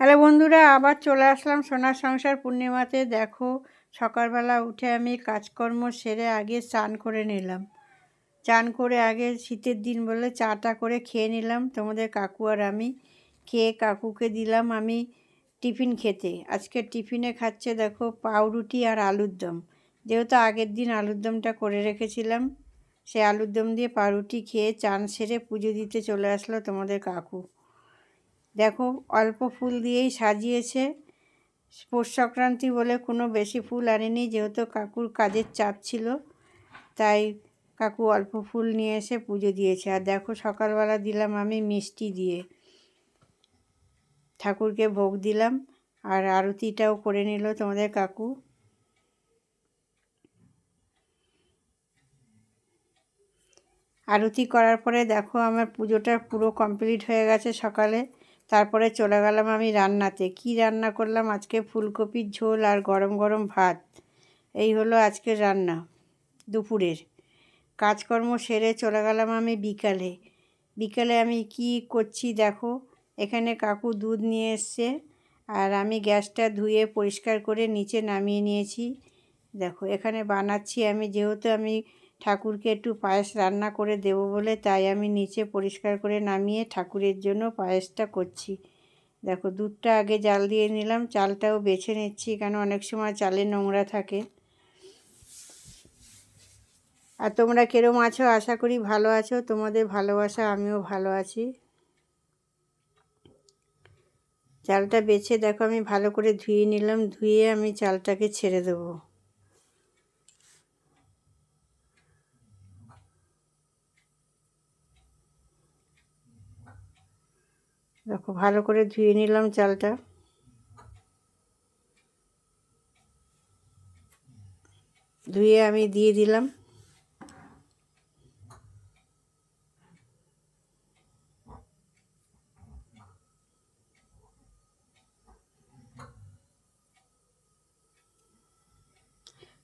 Hello বন্ধুরা, আবার চলে আসলাম সোনার সংসার পূর্ণিমাতে। দেখো, সকালবেলা উঠে আমি কাজকর্ম সেরে আগে চান করে নিলাম। চান করে আগে শীতের দিন বলে চাটা করে খেয়ে নিলাম। তোমাদের কাকু আর আমি খেয়ে কাকুকে দিলাম আমি টিফিন খেতে। আজকে টিফিনে খাচ্ছে দেখো পাউরুটি আর আলুর দম। যেহেতু আগের দিন আলুর দমটা করে রেখেছিলাম, সে আলুর দম দিয়ে পাউরুটি খেয়ে চান সেরে পুজো দিতে চলে আসলো তোমাদের কাকু। দেখো, অল্প ফুল দিয়েই সাজিয়েছে। পৌষ সংক্রান্তি বলে কোনো বেশি ফুল আনেনি, যেহেতু কাকুর কাজের চাপ ছিল। তাই কাকু অল্প ফুল নিয়ে এসে পুজো দিয়েছে। আর দেখো, সকালবেলা দিলাম আমি মিষ্টি দিয়ে। ঠাকুরকে ভোগ দিলাম, আর আরতিটাও করে নিল তোমাদের কাকু। আরতি করার পরে দেখো, আমার পুজোটা পুরো কমপ্লিট হয়ে গেছে সকালে। তারপরে চলে গেলাম আমি রান্নাতে। কি রান্না করলাম? আজকে ফুলকপির ঝোল আর গরম গরম ভাত। এই হলো আজকের রান্না দুপুরের। কাজকর্ম সেরে চলে গেলাম আমি বিকালে। বিকালে আমি কি করছি দেখো, এখানে কাকু দুধ নিয়ে এসছে আর আমি গ্যাসটা ধুয়ে পরিষ্কার করে নিচে নামিয়ে নিয়েছি। দেখো, এখানে বানাচ্ছি আমি, যেহেতু আমি ঠাকুরকে একটু পায়েস রান্না করে দেব বলে তাই আমি নিচে পরিষ্কার করে নামিয়ে ঠাকুরের জন্য পায়েসটা করছি। দেখো, দুধটা আগে জাল দিয়ে নিলাম, চালটাও বেছে নিচ্ছি, কেন অনেক সময় চালে নোংরা থাকে। আর তোমরা কেরম আছো? আশা করি ভালো আছো। তোমাদের ভালোবাসা আমিও ভালো আছি। চালটা বেছে, দেখো, আমি ভালো করে ধুয়ে নিলাম, ধুয়ে আমি চালটাকে ছেড়ে দেবো। দেখো, ভালো করে ধুয়ে নিলাম চালটা। ধুয়ে আমি দিয়ে দিলাম।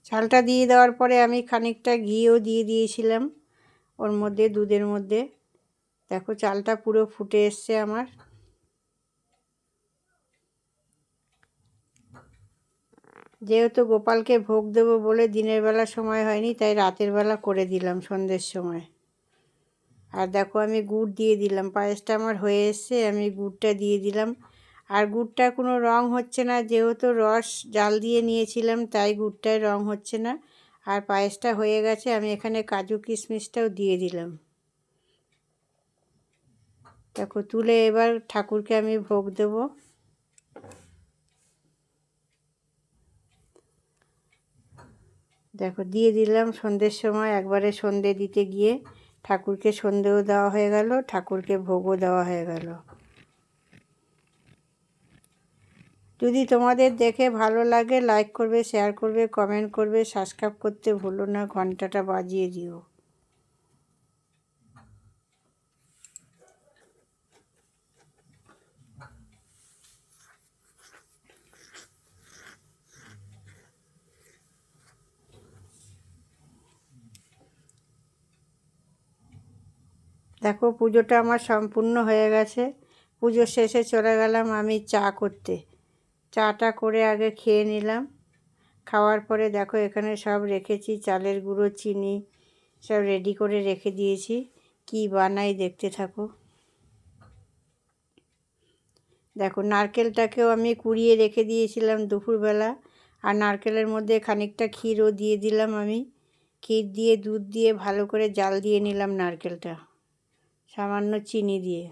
চালটা দিয়ে দেওয়ার পরে আমি খানিকটা ঘিও দিয়ে দিয়েছিলাম, ওর মধ্যে, দুধের মধ্যে। দেখো, চালটা পুরো ফুটে এসছে আমার। যেহেতু গোপালকে ভোগ দেবো বলে দিনের বেলা সময় হয়নি, তাই রাতের বেলা করে দিলাম সন্ধ্যের সময়। আর দেখো আমি গুড় দিয়ে দিলাম, পায়েসটা আমার হয়ে এসছে, আমি গুড়টা দিয়ে দিলাম। আর গুড়টা কোনো রং হচ্ছে না, যেহেতু রস জাল দিয়ে নিয়েছিলাম, তাই গুড়টায় রং হচ্ছে না। আর পায়েসটা হয়ে গেছে, আমি এখানে কাজু কিশমিশটাও দিয়ে দিলাম। দেখো তুলে এবার ঠাকুরকে আমি ভোগ দেবো। দেখো, দিয়ে দিলাম সন্ধ্যের সময়। একবারে সন্ধে দিতে গিয়ে ঠাকুরকে সন্ধেও দেওয়া হয়ে গেল, ঠাকুরকে ভোগও দেওয়া হয়ে গেল। যদি তোমাদের দেখে ভালো লাগে লাইক করবে শেয়ার করবে কমেন্ট করবে সাবস্ক্রাইব করতে ভুলো না, ঘন্টাটা বাজিয়ে দিও। দেখো পুজোটা আমার সম্পূর্ণ হয়ে গেছে। পুজো শেষে চলে গেলাম আমি চা করতে। চাটা করে আগে খেয়ে নিলাম। খাওয়ার পরে দেখো এখানে সব রেখেছি, চালের গুঁড়ো, চিনি, সব রেডি করে রেখে দিয়েছি। কি বানাই দেখতে থাকো। দেখো নারকেলটাকেও আমি কুড়িয়ে রেখে দিয়েছিলাম দুপুরবেলা। আর নারকেলের মধ্যে খানিকটা ক্ষীরও দিয়ে দিলাম আমি। ক্ষীর দিয়ে, দুধ দিয়ে ভালো করে জাল দিয়ে নিলাম নারকেলটা। সামান্য চিনি দিয়ে।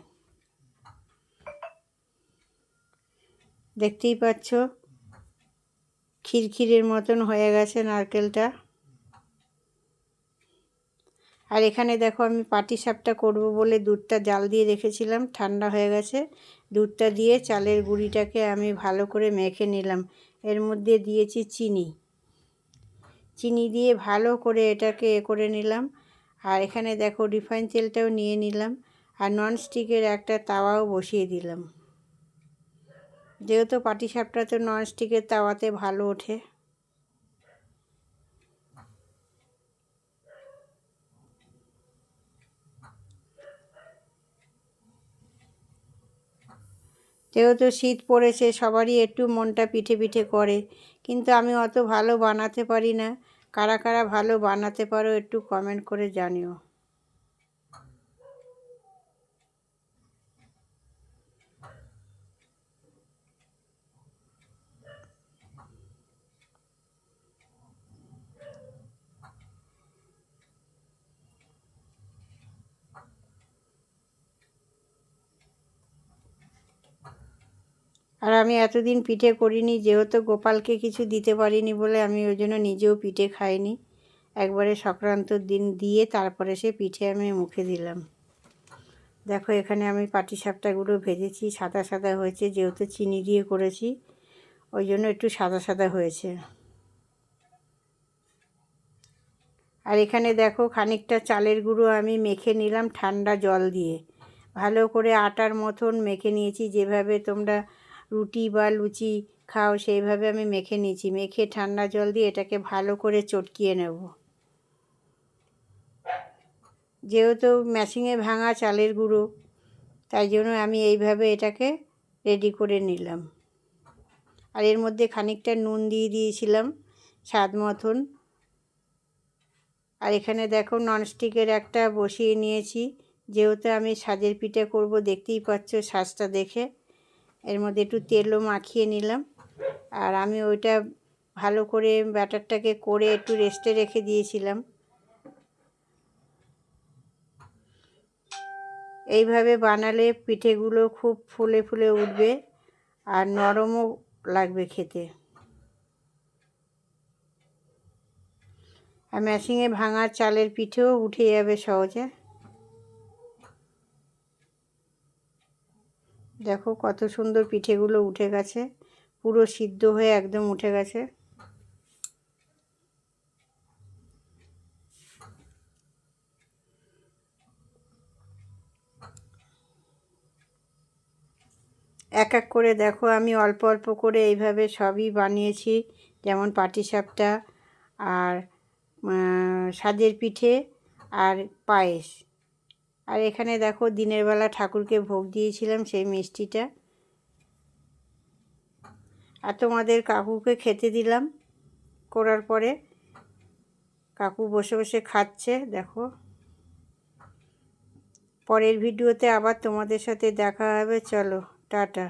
দেখতেই পাচ্ছ? খিরখিরের মতন হয়ে গেছে নারকেলটা। আর এখানে দেখো, আমি পাটি সাপটা করব বলে দুধটা জাল দিয়ে রেখেছিলাম, ঠান্ডা হয়ে গেছে। দুধটা দিয়ে চালের গুঁড়িটাকে আমি ভালো করে মেখে নিলাম। এর মধ্যে দিয়েছি চিনি। চিনি দিয়ে ভালো করে এটাকে এ করে নিলাম। আর এখানে দেখো রিফাইন তেলটাও নিয়ে নিলাম আর ননস্টিকের একটা তাওয়াও বসিয়ে দিলাম। যেহেতু পাটিসাপটা তো ননস্টিকের তাওয়াতে ভালো ওঠে। যেহেতু শীত পড়েছে, সবারই একটু মনটা পিঠে পিঠে করে, কিন্তু আমি অত ভালো বানাতে পারি না। কারা কারা ভালো বানাতে পারো একটু কমেন্ট করে জানিও। আর আমি এতদিন পিঠে করিনি, যেহেতু গোপালকে কিছু দিতে পারিনি বলে আমি ওই জন্য নিজেও পিঠে খাইনি। একবারে সংক্রান্তর দিন দিয়ে তারপরে সে পিঠে আমি মুখে দিলাম। দেখো, এখানে আমি পাটি পাটিসাপটাগুলো ভেজেছি, সাদা সাদা হয়েছে, যেহেতু চিনি দিয়ে করেছি, ওই জন্য একটু সাদা সাদা হয়েছে। আর এখানে দেখো, খানিকটা চালের গুঁড়ো আমি মেখে নিলাম ঠান্ডা জল দিয়ে। ভালো করে আটার মতন মেখে নিয়েছি, যেভাবে তোমরা রুটি বা লুচি খাও, সেইভাবে আমি মেখে নিয়েছি। মেখে ঠান্ডা জল দিয়ে এটাকে ভালো করে চটকিয়ে নেব। যেহেতু মেশিনে ভাঙা চালের গুঁড়ো, তাই জন্য আমি এইভাবে এটাকে রেডি করে নিলাম। আর এর মধ্যে খানিকটা নুন দিয়ে দিয়েছিলাম, স্বাদ মতন। আর এখানে দেখো ননস্টিকের একটা বসিয়ে নিয়েছি। যেহেতু আমি সাজের পিঠে করব, দেখতেই পাচ্ছ সাজটা দেখে। এর মধ্যে একটু তেলও মাখিয়ে নিলাম। আর আমি ওইটা ভালো করে ব্যাটারটাকে করে একটু রেস্টে রেখে দিয়েছিলাম। এইভাবে বানালে পিঠেগুলো খুব ফুলে ফুলে উঠবে আর নরমও লাগবে খেতে। আর মেশিনে ভাঙা চালের পিঠেও উঠে যাবে সহজে। দেখো কত সুন্দর পিঠেগুলো উঠে গেছে। পুরো সিদ্ধ হয়ে একদম উঠে গেছে। এক এক করে দেখো, আমি অল্প অল্প করে এইভাবে সবই বানিয়েছি, যেমন পাটিসাপটা আর সাজের পিঠে আর পায়েস। আর এখানে দেখো দিনের বেলা ঠাকুরকে ভোগ দিয়েছিলাম সেই মিষ্টিটা। আর তোমাদের কাকুকে খেতে দিলাম করার পরে। কাকু বসে বসে খাচ্ছে, দেখো। পরের ভিডিওতে আবার তোমাদের সাথে দেখা হবে, চলো, টাটা।